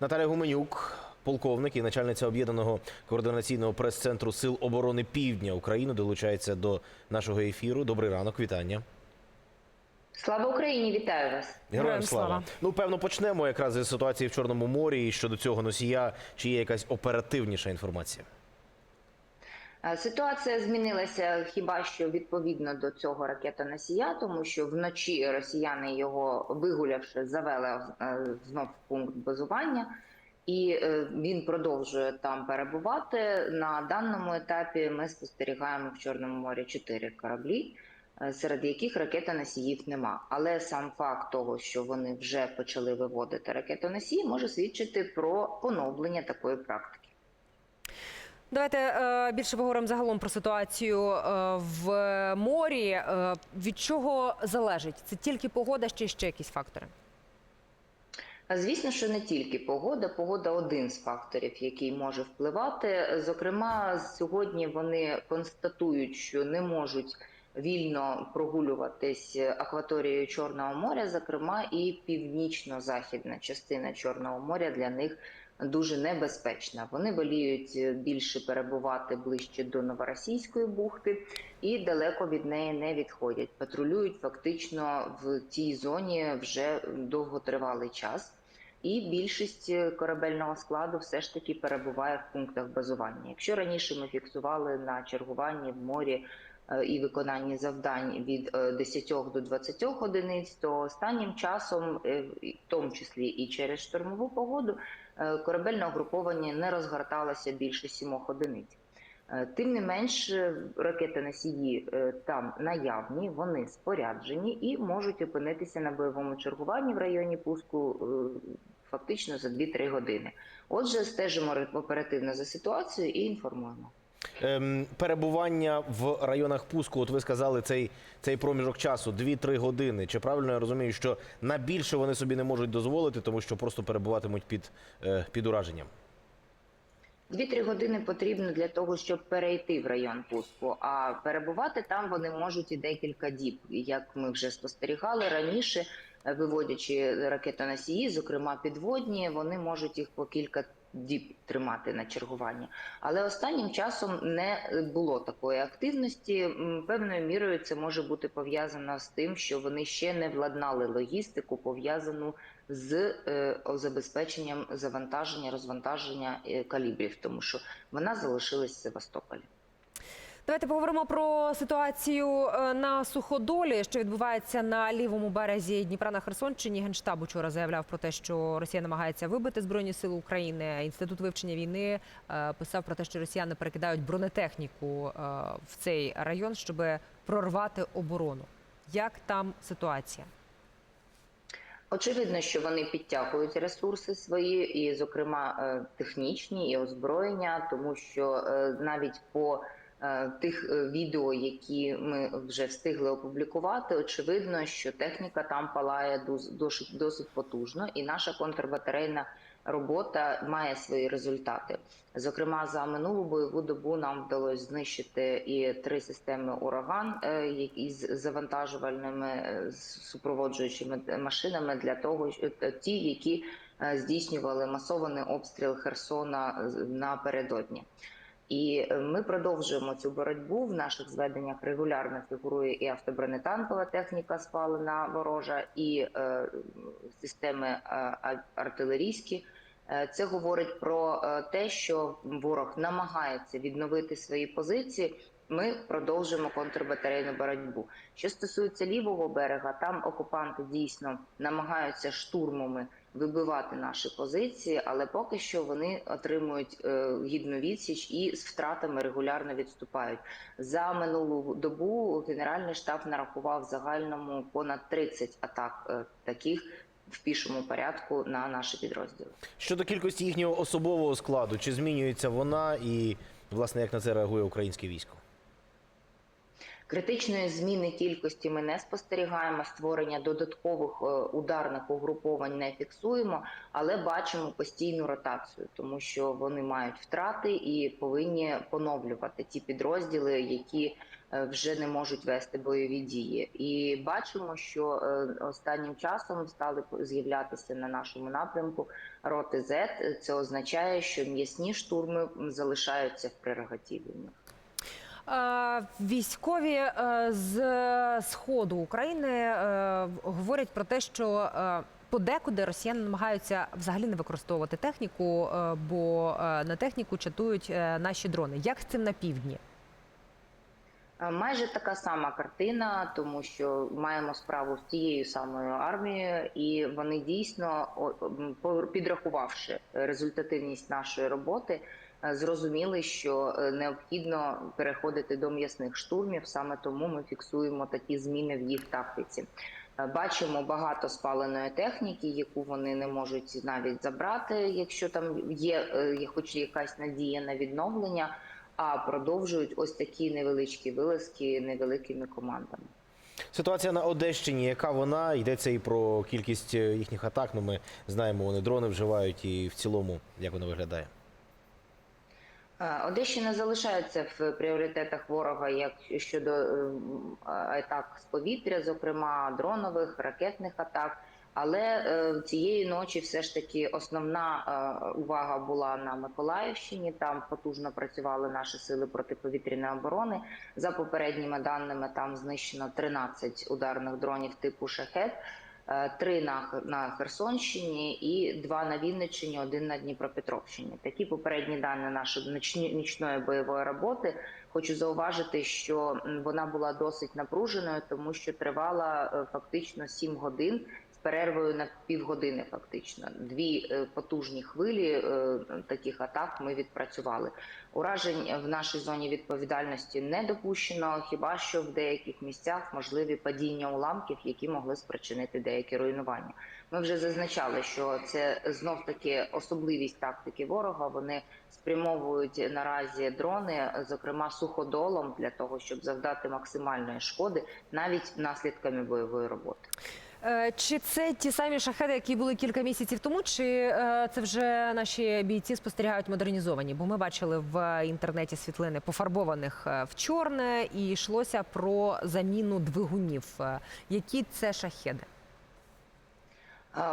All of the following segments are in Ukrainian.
Наталя Гуменюк, полковник і начальниця об'єднаного координаційного прес-центру Сил оборони Півдня України, долучається до нашого ефіру. Добрий ранок, вітання. Слава Україні, вітаю вас. Героям слава. слава. Ну, певно, почнемо якраз із ситуації в Чорному морі і щодо цього носія. Чи є якась оперативніша інформація? Е, Ситуація змінилася хіба що відповідно до цього ракетоносія, тому що вночі росіяни його вигулявши, завели е, знов пункт базування, і е, він продовжує там перебувати. На даному етапі ми спостерігаємо в Чорному морі чотири кораблі. Серед яких ракетоносіїв нема, але сам факт того, що вони вже почали виводити ракетоносії, може свідчити про поновлення такої практики. Давайте е, більше поговоримо загалом про ситуацію е, в морі. Е, від чого залежить? Це тільки погода, чи ще якісь фактори? Звісно, що не тільки погода. Погода один з факторів, який може впливати. Зокрема, сьогодні вони констатують, що не можуть вільно прогулюватись акваторією Чорного моря, зокрема, і північно-західна частина Чорного моря для них дуже небезпечна. Вони воліють більше перебувати ближче до Новоросійської бухти і далеко від неї не відходять. Патрулюють фактично в цій зоні вже довготривалий час. І більшість корабельного складу все ж таки перебуває в пунктах базування. Якщо раніше ми фіксували на чергуванні в морі е, і виконанні завдань від е, 10 до 20 одиниць, то останнім часом, е, в тому числі і через штормову погоду, е, корабельне угруповання не розгорталося більше сімох одиниць. Е, Тим не менш, е, ракети-носії е, там наявні, вони споряджені і можуть опинитися на бойовому чергуванні в районі пуску е, фактично за 2-3 години. Отже, стежимо оперативно за ситуацією і інформуємо. Ем, перебування в районах пуску, от ви сказали, цей, цей проміжок часу 2-3 години. Чи правильно я розумію, що на більше вони собі не можуть дозволити, тому що просто перебуватимуть під, е, під ураженням? Дві-три години потрібно для того, щоб перейти в район пуску. А перебувати там вони можуть і декілька діб. Як ми вже спостерігали раніше, виводячи ракетоносії, зокрема підводні, вони можуть їх по кілька діб тримати на чергуванні. Але останнім часом не було такої активності. Певною мірою це може бути пов'язано з тим, що вони ще не владнали логістику, пов'язану з е, забезпеченням завантаження, розвантаження е, калібрів, тому що вона залишилась в Севастополі. Давайте поговоримо про ситуацію е, на суходолі, що відбувається на лівому березі Дніпра на Херсонщині. Генштаб учора заявляв про те, що Росія намагається вибити збройні сили України. Інститут вивчення війни е, писав про те, що росіяни перекидають бронетехніку е, в цей район, щоб прорвати оборону. Як там ситуація? Очевидно, що вони підтягують ресурси свої, і, зокрема, технічні і озброєння, тому що навіть по тих е, відео, які ми вже встигли опублікувати, очевидно, що техніка там палає дос- досить, досить потужно, і наша контрбатарейна робота має свої результати. Зокрема, за минулу бойову добу нам вдалося знищити і три системи ураган е, із завантажувальними е, супроводжуючими машинами для того, е, ті, які е, здійснювали масований обстріл Херсона напередодні. І е, ми продовжуємо цю боротьбу. В наших зведеннях регулярно фігурує і автобронетанкова техніка спалена ворожа, і е, системи е, артилерійські. Е, Це говорить про е, те, що ворог намагається відновити свої позиції. Ми продовжуємо контрбатарейну боротьбу. Що стосується лівого берега, там окупанти дійсно намагаються штурмами вибивати наші позиції, але поки що вони отримують е, гідну відсіч і з втратами регулярно відступають. За минулу добу Генеральний штаб нарахував загальному понад 30 атак е, таких в пішому порядку на наші підрозділи. Щодо кількості їхнього особового складу, чи змінюється вона і, власне, як на це реагує українське військо? Критичної зміни кількості ми не спостерігаємо, створення додаткових е, ударних угруповань не фіксуємо, але бачимо постійну ротацію, тому що вони мають втрати і повинні поновлювати ті підрозділи, які е, вже не можуть вести бойові дії. І бачимо, що е, останнім часом стали з'являтися на нашому напрямку роти Z. Це означає, що м'ясні штурми залишаються в прерогативі. Військові е, з сходу України е, говорять про те, що е, подекуди росіяни намагаються взагалі не використовувати техніку, бо на техніку чатують наші дрони. Як з цим на півдні? Майже така сама картина, тому що маємо справу з тією самою армією, і вони дійсно, підрахувавши результативність нашої роботи, зрозуміли, що е, необхідно переходити до м'ясних штурмів. Саме тому ми фіксуємо такі зміни в їх тактиці. Е, Бачимо багато спаленої техніки, яку вони не можуть навіть забрати, якщо там є е, є хоч якась надія на відновлення а продовжують ось такі невеличкі вилазки невеликими командами. Ситуація на Одещині, яка вона йдеться і про кількість їхніх атак. Ну ми знаємо, вони дрони вживають, і в цілому як вона виглядає. Одещина залишається в пріоритетах ворога як щодо е, атак з повітря, зокрема дронових, ракетних атак. Але е, цієї ночі все ж таки основна е, увага була на Миколаївщині. Там потужно працювали наші сили протиповітряної оборони. За попередніми даними, там знищено 13 ударних дронів типу шахет. Е, Три на, на Херсонщині і два на Вінниччині, один на Дніпропетровщині. Такі попередні дані нашої нічної бойової роботи. Хочу зауважити, що вона була досить напруженою, тому що тривала е, фактично 7 годин перервою на півгодини. Фактично, дві е, потужні хвилі е, таких атак ми відпрацювали. Уражень в нашій зоні відповідальності не допущено, хіба що в деяких місцях можливі падіння уламків, які могли спричинити деякі руйнування. Ми вже зазначали, що це знов таки особливість тактики ворога. Вони спрямовують наразі дрони, зокрема суходолом, для того, щоб завдати максимальної шкоди навіть наслідками бойової роботи. Е, Чи це ті самі шахеди, які були кілька місяців тому, чи е, це вже наші бійці спостерігають модернізовані? Бо ми бачили в інтернеті світлини пофарбованих е, в чорне, і йшлося про заміну двигунів. Які це шахеди?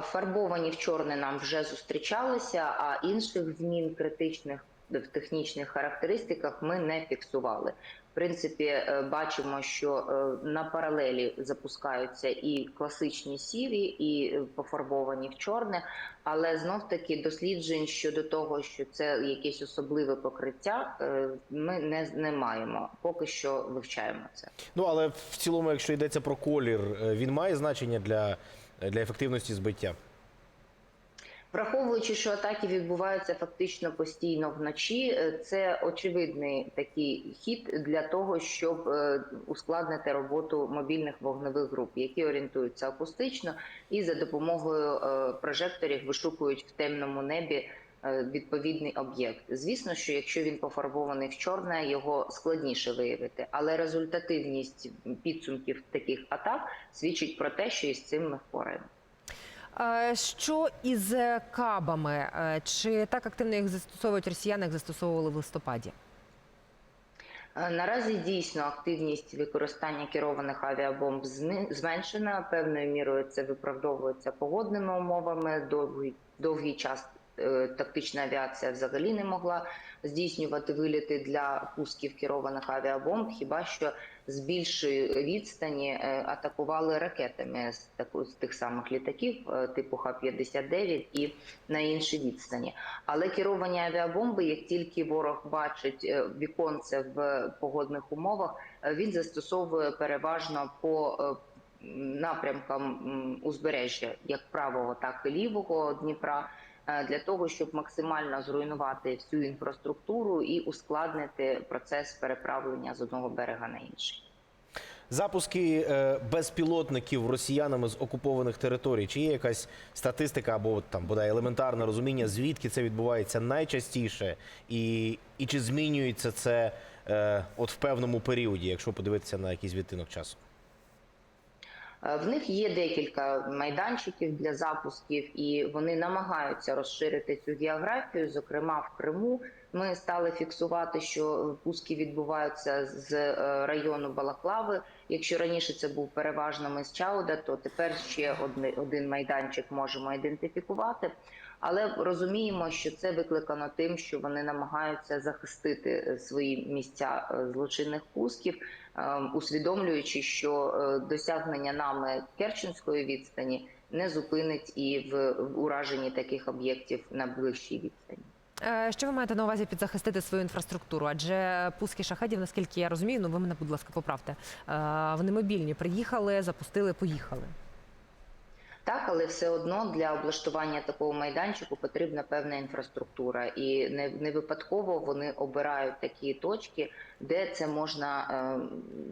Фарбовані в чорне нам вже зустрічалися, а інших змін критичних в технічних характеристиках ми не фіксували. В принципі, е, бачимо, що е, на паралелі запускаються і класичні сірі, і е, пофарбовані в чорне, але знов таки досліджень щодо того, що це якесь особливе покриття, ми не, не маємо. Поки що вивчаємо це. Ну але в цілому, якщо йдеться про колір, він має значення для, для ефективності збиття. Враховуючи, що атаки відбуваються фактично постійно вночі, е, це очевидний такий хід для того, щоб е, ускладнити роботу мобільних вогневих груп, які орієнтуються акустично і за допомогою е, прожекторів вишукують в темному небі відповідний об'єкт. Звісно, що якщо він пофарбований в чорне, його складніше виявити, але результативність підсумків таких атак свідчить про те, що із цим ми впораємо. Е, Що із кабами? Е, Чи так активно їх застосовують росіяни, як застосовували в листопаді? Е, Наразі дійсно активність використання керованих авіабомб зменшена. Певною мірою це виправдовується погодними умовами. Довгий довгий час тактична авіація взагалі не могла здійснювати виліти для пусків керованих авіабомб, хіба що з більшої відстані е, атакували ракетами з таку з тих самих літаків е, типу Х-59 і на іншій відстані. Але керовані авіабомби, як тільки ворог бачить е, віконце в погодних умовах, е, він застосовує переважно по е, напрямкам узбережжя, як правого, так і лівого Дніпра, е, для того, щоб максимально зруйнувати всю інфраструктуру і ускладнити процес переправлення з одного берега на інший. Запуски е, безпілотників росіянами з окупованих територій. Чи є якась статистика або там бодай елементарне розуміння, звідки це відбувається найчастіше, і, і чи змінюється це е, от в певному періоді, якщо подивитися на якийсь відтинок часу? Е, В них є декілька майданчиків для запусків, і вони намагаються розширити цю географію. Зокрема, в Криму ми стали фіксувати, що пуски відбуваються з е, району Балаклави. Якщо раніше це був переважно мис Чауда, то тепер ще один майданчик можемо ідентифікувати. Але розуміємо, що це викликано тим, що вони намагаються захистити свої місця е, злочинних пусків, усвідомлюючи, що е, досягнення нами Керченської відстані не зупинить і в в ураженні таких об'єктів на ближчій відстані. Е, Що ви маєте на увазі підзахистити свою інфраструктуру? Адже пуски шахедів, наскільки я розумію, ну ви мене, будь ласка, поправте. е, Вони мобільні, приїхали, запустили, поїхали. Так, але все одно для облаштування такого майданчику потрібна певна інфраструктура, і не, не випадково вони обирають такі точки, де це можна е,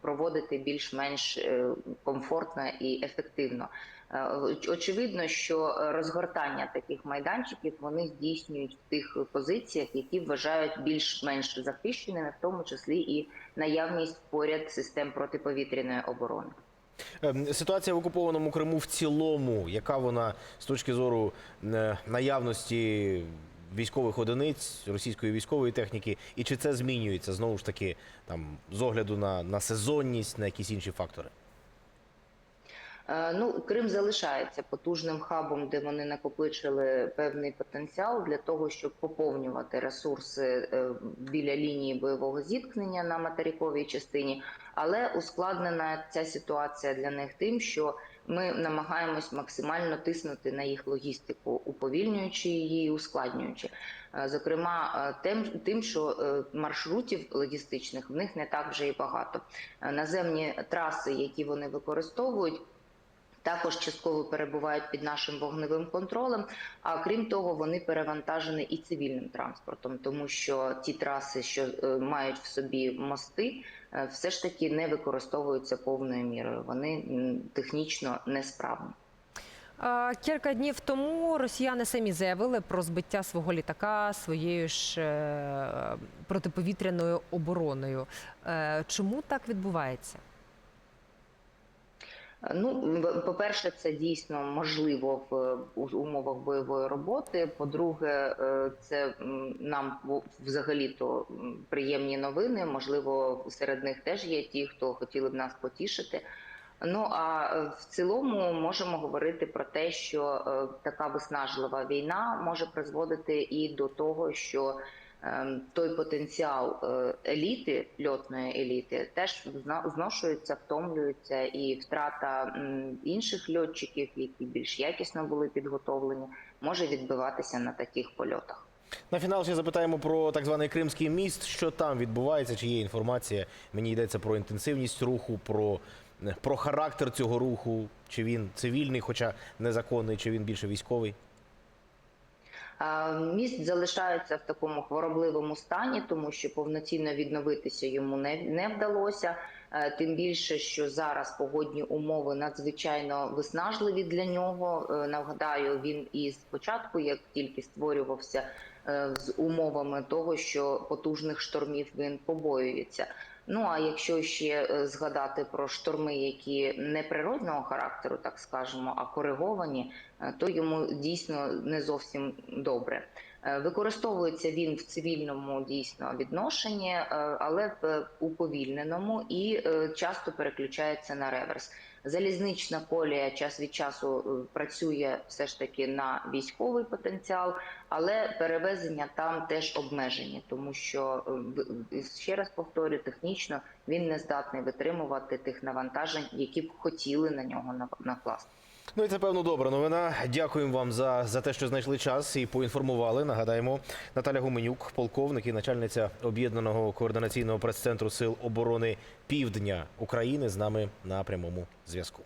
проводити більш-менш е, комфортно і ефективно. Е, Очевидно, що розгортання таких майданчиків вони здійснюють в тих позиціях, які вважають більш-менш захищеними, в тому числі і наявність поряд систем протиповітряної оборони. Ем, Ситуація в окупованому Криму в цілому, яка вона з точки зору е, наявності військових одиниць російської військової техніки, і чи це змінюється знову ж таки там з огляду на, на сезонність, на якісь інші фактори? Е, Ну, Крим залишається потужним хабом, де вони накопичили певний потенціал для того, щоб поповнювати ресурси е, біля лінії бойового зіткнення на материковій частині. Але ускладнена ця ситуація для них тим, що ми намагаємось максимально тиснути на їх логістику, уповільнюючи її, і ускладнюючи. Е, Зокрема, тим, тим, що маршрутів логістичних в них не так вже і багато. Наземні траси, які вони використовують. Також частково перебувають під нашим вогневим контролем. А крім того, вони перевантажені і цивільним транспортом, тому що ті траси, що е, мають в собі мости, е, все ж таки не використовуються повною мірою. Вони технічно несправні. Кілька днів тому росіяни самі заявили про збиття свого літака своєю ж е, протиповітряною обороною. Чому так відбувається? Ну, по-перше, це дійсно можливо в умовах бойової роботи. По-друге, е, це нам взагалі-то приємні новини. Можливо, серед них теж є ті, хто хотіли б нас потішити. Ну а е, в цілому можемо говорити про те, що е, така виснажлива війна може призводити і до того, що той потенціал е, еліти, льотної еліти, теж зношується, втомлюється, і втрата інших льотчиків, які більш якісно були підготовлені, може відбиватися на таких польотах. На фінал ще запитаємо про так званий Кримський міст. Що там відбувається? Чи є інформація? Мені йдеться про інтенсивність руху, про, про характер цього руху. Чи він цивільний, хоча незаконний, чи він більше військовий? Міст залишається в такому хворобливому стані, тому що повноцінно відновитися йому не, не вдалося. Е, Тим більше, що зараз погодні умови надзвичайно виснажливі для нього. Е, Нагадаю, він і спочатку, як тільки створювався е, з умовами того, що потужних штормів він побоюється. Ну а якщо ще е, згадати про шторми, які не природного характеру, так скажемо, а кориговані, е, то йому дійсно не зовсім добре. Е, Використовується він в цивільному дійсно відношенні, але в уповільненому і часто переключається на реверс. Залізнична колія час від часу е, працює все ж таки на військовий потенціал, але перевезення там теж обмежені, тому що е, в- ще раз повторю, технічно він не здатний витримувати тих навантажень, які б хотіли на нього накласти. Ну і це певно добра новина. Дякуємо вам за, за те, що знайшли час і поінформували. Нагадаємо, Наталя Гуменюк, полковник і начальниця об'єднаного координаційного прес-центру Сил оборони Півдня України, з нами на прямому зв'язку.